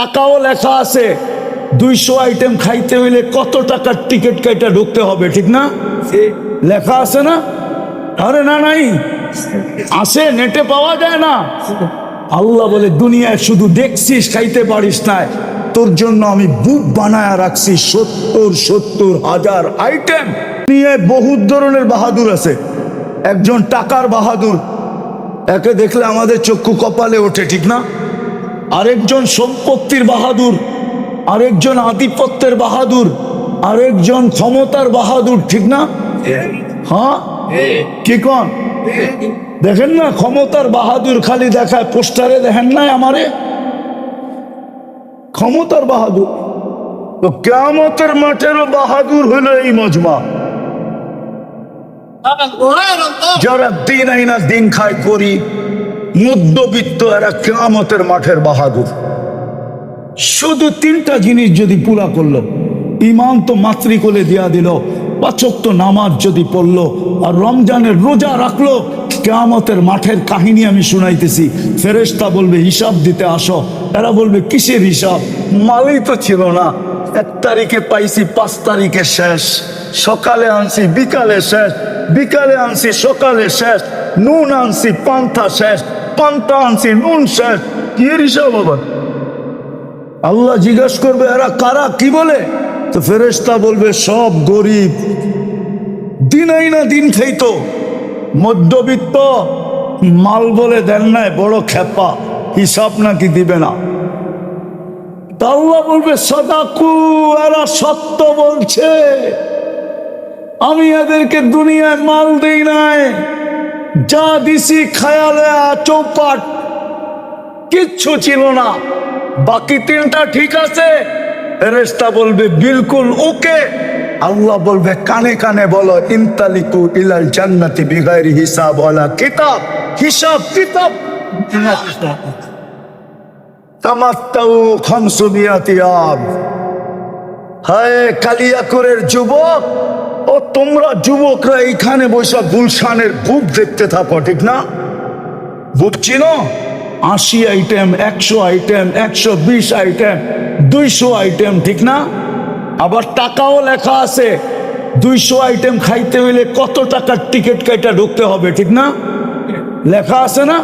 টাকাও লেখা আছে। দুইশো আইটেম খাইতে হইলে কত টাকার টিকিট কেটে ঢুকতে হবে ঠিক না? লেখা আছে না? আরে না নাই। আছে নেটে পাওয়া যায় না। আল্লাহ বলে দুনিয়ায় শুধু দেখছিস খাইতে পারিস না। তোর জন্য আমি বুক বানায় রাখছি সত্তর সত্তর হাজার আইটেম নিয়ে বহুত ধরনের বাহাদুর আছে। একজন টাকার বাহাদুর একে দেখলে আমাদের চক্ষু কপালে ওঠে ঠিক না? আরেকজন সম্পত্তির বাহাদুর আরেকজন আধিপত্যের বাহাদুর আরেকজন ক্ষমতার বাহাদুর ঠিক না? হ্যাঁ? কি কন? দেখেন না ক্ষমতার বাহাদুর খালি দেখায় পোস্টারে দেখেন নাই আমারে? ক্ষমতার বাহাদুর। তো কেমতের মাঠেরও বাহাদুর হলো এই মজমা। যারা দিন আইনা দিন খায় করি মধ্যবিত্ত এরা কেমতের মাঠের বাহাদুর। শুধু তিনটা জিনিস যদি পুরা করল ইমান তো মাতৃকোলে দিয়া দিল পাচক তো নামাজ যদি পড়ল, আর রমজানের রোজা রাখল, কেয়ামতের মাঠের কাহিনী আমি শুনাইতেছি। ফেরেশতা বলবে, হিসাব দিতে আসো। এরা বলবে, কিসের হিসাব? মালই তো ছিল না। এক তারিখে পাইছি, পাঁচ তারিখে শেষ। সকালে আনছি, বিকালে শেষ। বিকালে আনছি, সকালে শেষ। নুন আনছি, পান্থা শেষ। আনছি নুন শেষ কি হিসাব আবার? আল্লাহ জিজ্ঞেস করবে এরা কারা কি বলে? তো ফেরেশতা বলবে সব গরিব। দিনাই না দিন খাইতো। মধ্যবিত্ত মাল বলে দেন নাই বড় খেপা হিসাব নাকি দিবে না। তা আল্লাহ বলবে সদাকু এরা সত্য বলছে। আমি এদেরকে দুনিয়ায় মাল দেই নাই। যা দিছি খায়ালে চৌপাট। কিচ্ছু ছিল না। বাকি তিনটা ঠিক আছে। রেস্তা বলবে, বিলকুল ওকে। আল্লাহ বলবে, কানে কানে বলো, ইনতালিকু ইলাল জান্নাতি বিগাইরি হিসাব ওয়ালা কিতাব। হিসাব, কিতাব। তামাত্তাউ খামসুমিয়াতি আম। হায় কালিয়াকুরের যুবক! ও তোমরা যুবকরা এইখানে বসে গুলশানের বুক দেখতে থাকো, ঠিক না? বুক চিনো? আশি আইটেম একশো আইটেম একশো বিশ আইটেম দুইশো আইটেম ঠিক না? আবার টাকাও লেখা আছে, দুইশো আইটেম খাইতে হইলে কত টাকার টিকিট কেটে ঢুকতে হবে, ঠিক না? লেখা আছে না?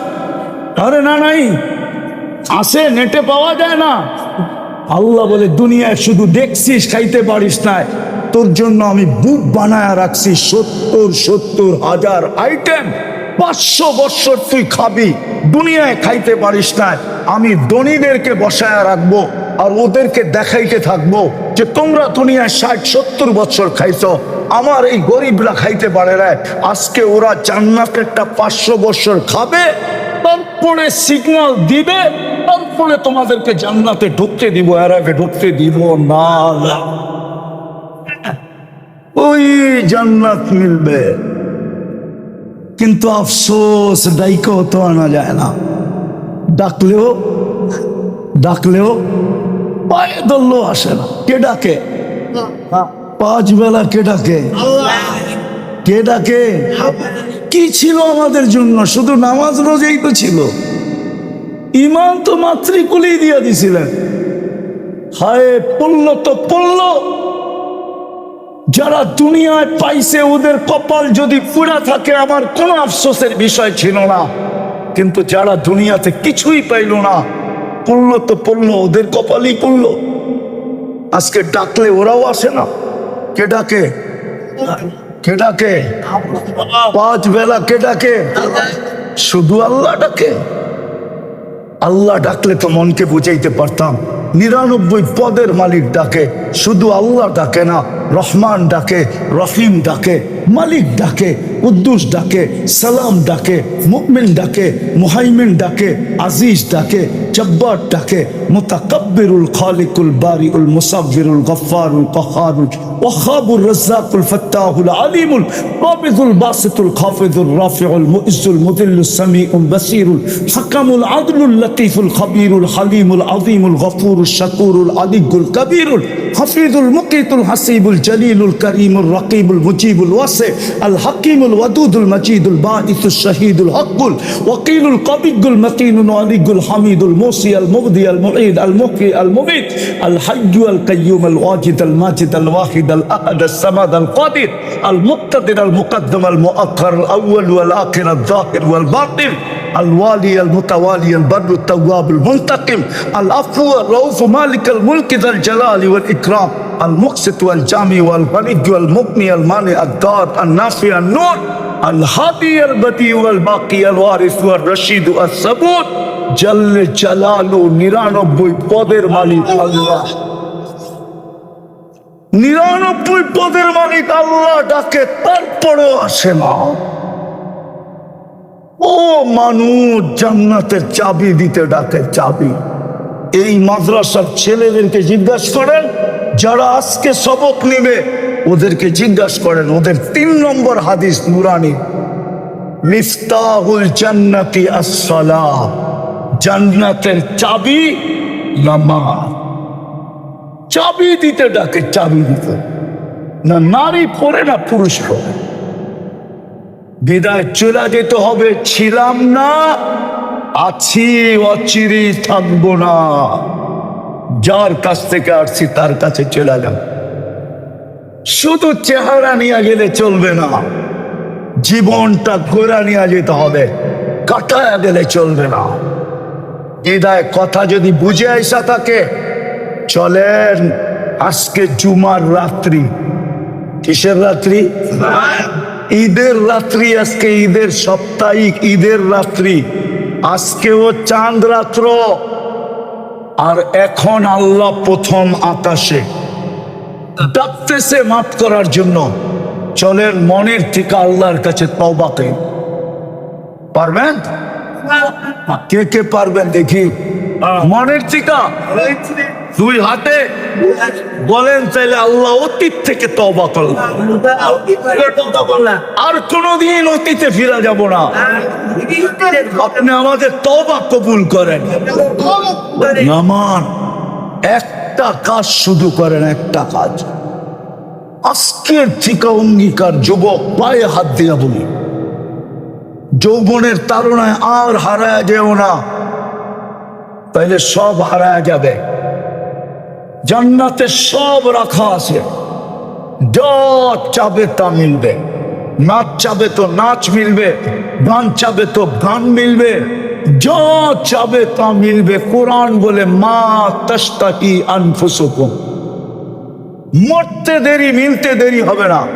আরে না, নাই। আছে, নেটে পাওয়া যায় না। আল্লাহ বলে, দুনিয়ায় শুধু দেখছিস, খাইতে পারিস না। তোর জন্য আমি বুক বানায় রাখছি সত্তর সত্তর হাজার আইটেম পাঁচশো বৎসর তুই খাবি, দুনিয়ায় খাইতে পারিস না। আমি ধনীদেরকে বসায় রাখব আর ওদেরকে দেখাইতে থাকব যে তোমরা দুনিয়ায় ষাট, সত্তর বছর খাইছ। আমার এই গরিবরা খাইতে পারে না। আজকে ওরা জান্নাতেরটা পাঁচশো বছর খাবে, তারপরে সিগন্যাল দিবে, তারপরে তোমাদেরকে জান্নাতে ঢুকতে দিব এর আগে ঢুকতে দিব না। ওই জান্নাত মিলবে। কিন্তু আফসোস ডাইকেও তো আনা যায় না। ডাকলেও ডাকলেও পায়ে ধরলেও আসে না। কে ডাকে? পাঁচ বেলা কে ডাকে? কে ডাকে? কি ছিল আমাদের জন্য? শুধু নামাজ রোজেই তো ছিল। ইমান তো মাতৃকুলেই দিয়ে দিছিলেন। হায় পড়ল তো পড়ল। যারা দুনিয়ায় পাইছে, ওদের কপাল যদি পুরা থাকে, আমার কোনো আফসোসের বিষয় ছিল না। কিন্তু যারা দুনিয়াতে কিছুই পাইল না, পড়ল তো পড়ল, ওদের কপালই পড়ল। আজকে ডাকলে ওরাও আসে না। কে ডাকে? কে ডাকে? পাঁচ বেলা কে ডাকে? শুধু আল্লাহ ডাকে। আল্লাহ ডাকলে তো মনকে বুঝাইতে পারতাম। নিরানব্বই পদের মালিক ডাকে, শুধু আল্লাহ ডাকে না, রহমান ডাকে, রহিম ডাকে, মালিক ডাকে উদ্দুস ডাকে, সালাম ডাকে মুকমিন ডাকে, মুহাইমিন ডাকে, আজিজ ডাকে, জব্বার ডাকে, মুতাকাব্বিরুল খালিকুল বারিউল মুসাব্বিরুল গফারুল কহারুল ওয়াহাবুর রাজ্জাকুল ফাত্তাহুল আলিমুল কাবিদুল বাসিতুল খাফিদুল রাফিউল মুইজুল মুদিল্লুস সামিউল বাসিরুল হাকামুল আদলুল লতীফুল খাবিরুল হালিমুল আযীমুল গফুরুল শাকুরুল আলিগুল কবিরুল হাফিজুল মুকিতুল হাসিবুল জলিলুল করিমুল রকিবুল মুজিবুল ওয়াসে আল হাকিমুল ওয়াদুদুল মজিদুল বাঈসুস শহীদুল হকুল ওয়াকিলুল কবিগুল মতিনুল আলিগুল হামিদুল মুসি আল মুগদি আল মুঈদ আল মুকি আল মুমিত আল হাইয়্যু আল কাইয়্যুম আল ওয়াজিদ আল মাজিদ আল ওয়াহিদ الواحد الأحد الصمد القادر المقتدر المقدم المؤخر الأول والآخر الظاهر والباطن الوالي المتوالي البر التواب المنتقم العفو الرؤوف مالك الملك ذا الجلال والإكرام المقسط والجامع والغني والمغني المانع الدار النافع النور الهادي البديع والباقي الوارث والرشيد الصبور جل جلاله নিরানব্বই পদের মালিক আল্লাহ নিরানব্বই পদের মালিক আল্লাহ ডাকে, তারপরেও আসে না। ও মানুষ, জান্নাতের চাবি দিতে ডাকে চাবি। এই মাদ্রাসার ছেলেদেরকে জিজ্ঞাসা করেন, যারা আজকে সবক নিবে, ওদেরকে জিজ্ঞাসা করেন, ওদের তিন নম্বর হাদিস নুরানি, মিফতাহুল জান্নাতি আসসালাহ জান্নাতের চাবি নামাজ। চাবি দিতে ডাকে, চাবি দিতে। না নারী পড়ে না পুরুষ পড়ে। বিদায় চলে যেতে হবে, ছিলাম না, আছি অচিরি থাকব না। যার কাছ থেকে আসছি, তার কাছে চলে যাব শুধু চেহারা নিয়ে গেলে চলবে না, জীবনটা গোড়া নিয়ে যেতে হবে, কাটায় গেলে চলবে না। হৃদয় কথা যদি বুঝে আসা থাকে চলেন আজকে জুমার রাত্রি। কিসের রাত্রি? ঈদের রাত্রি আজকে ঈদের সাপ্তাহিক ঈদের রাত্রি। আজকেও চাঁদ রাত্র। আর এখন আল্লাহ প্রথম আকাশে। ডাকতেছে মাফ করার জন্য। চলেন মনের থেকে আল্লাহর কাছে তওবাকে পারবেন? কে কে পারবেন দেখি। মনের থেকে। দুই হাতে বলেন তাইলে আল্লাহ অতীত থেকে তবা করলাম আর কোনোদিন অতীতে ফিরা যাব না। আপনি আমাদের তবা কবুল করেন। একটা কাজ শুধু করেন, একটা কাজ। আজকের থেকে অঙ্গীকার যুবক পায়ে হাত দিয়া বলি। যৌবনের তারণায় আর হারায় যেও না। তাইলে সব হারায় যাবে। জান্নাতে সব রাখা আছে। যা চাবে তা মিলবে। নাচ চাবে তো নাচ মিলবে, গান চাবে তো গান মিলবে যা চাবে তা মিলবে। কোরআন বলে, মা তস্তাকি আনফুসুকুম। মরতে দেরি, মিলতে দেরি হবে না।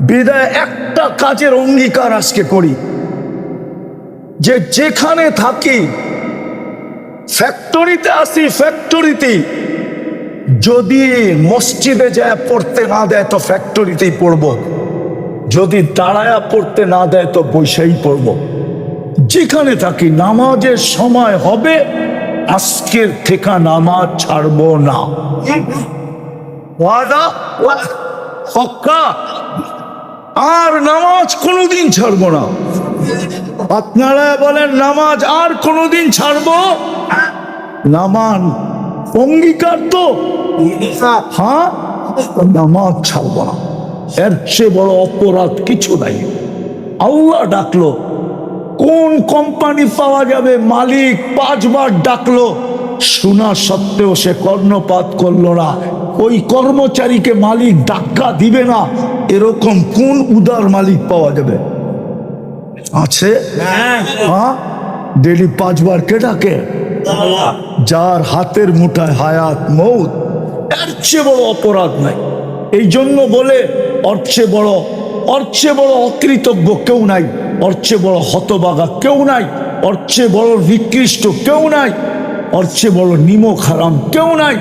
বিদায় একটা কাজের অঙ্গীকার আজকে করি। যে যেখানে থাকি ফ্যাক্টরিতে আসি ফ্যাক্টরিতে যদি মসজিদে যায় পড়তে না দেয় তো ফ্যাক্টরিতেই পড়ব। যদি দাঁড়ায়া পড়তে না দেয় তো বৈশাই পড়ব। যেখানে থাকি নামাজের সময় হবে, আজকের থেকে নামাজ ছাড়ব না। আর নামাজ কোনোদিন ছাড়বো না। আপনারা বলেন, নামাজ আর কোনোদিন ছাড়বো? নামান অঙ্গীকার তো। হ্যাঁ? নামাজ ছাড়বো না। এর চেয়ে বড় অপরাধ কিছু নাই। আল্লাহ ডাকলো কোন কোম্পানি পাওয়া যাবে? মালিক পাঁচবার ডাকলো। শোনা সত্ত্বেও সে কর্ণপাত করল না। ওই কর্মচারীকে মালিক ডাক্কা দিবে না। এরকম কোন উদার মালিক পাওয়া যাবে? আছে? হ্যাঁ। ডেলি পাঁচবার কে ডাকে? যার হাতের মুঠায় হায়াত মৌত, এর চেয়ে বড় অপরাধ নাই। এই জন্য বলে অর্চে বড় অর্চে বড় অকৃতজ্ঞ কেউ নাই অর্চে বড় হতবাগা কেউ নাই অর্চে বড় নিকৃষ্ট কেউ নাই অর্চে বড় নিমখ হারাম কেউ নাই।